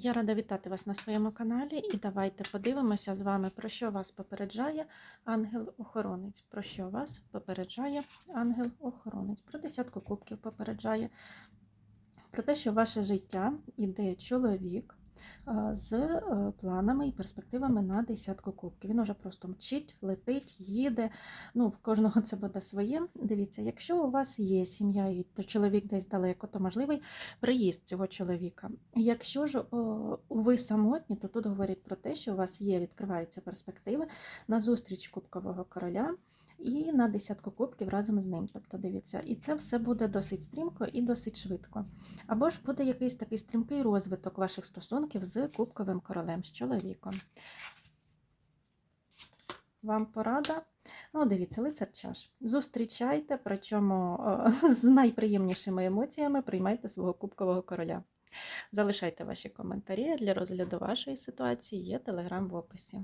Я рада вітати вас на своєму каналі і давайте подивимося з вами, про що вас попереджає ангел-охоронець. Про що вас попереджає ангел-охоронець. Про десятку кубків попереджає. Про те, що ваше життя іде чоловік з е, планами і перспективами на десятку кубків. Він уже просто мчить, летить, їде. Ну, в кожного це буде своє. Дивіться, якщо у вас є сім'я і чоловік десь далеко, то можливий приїзд цього чоловіка. Якщо ж ви самотні, то тут говорять про те, що у вас є, відкриваються перспективи на зустріч Кубкового короля. І на десятку кубків разом з ним. Тобто дивіться, і це все буде досить стрімко і досить швидко. Або ж буде якийсь такий стрімкий розвиток ваших стосунків з Кубковим королем, з чоловіком. Вам порада? Ну, дивіться, лицар чаш. Зустрічайте, причому з найприємнішими емоціями приймайте свого Кубкового короля. Залишайте ваші коментарі для розгляду вашої ситуації. Є телеграм в описі.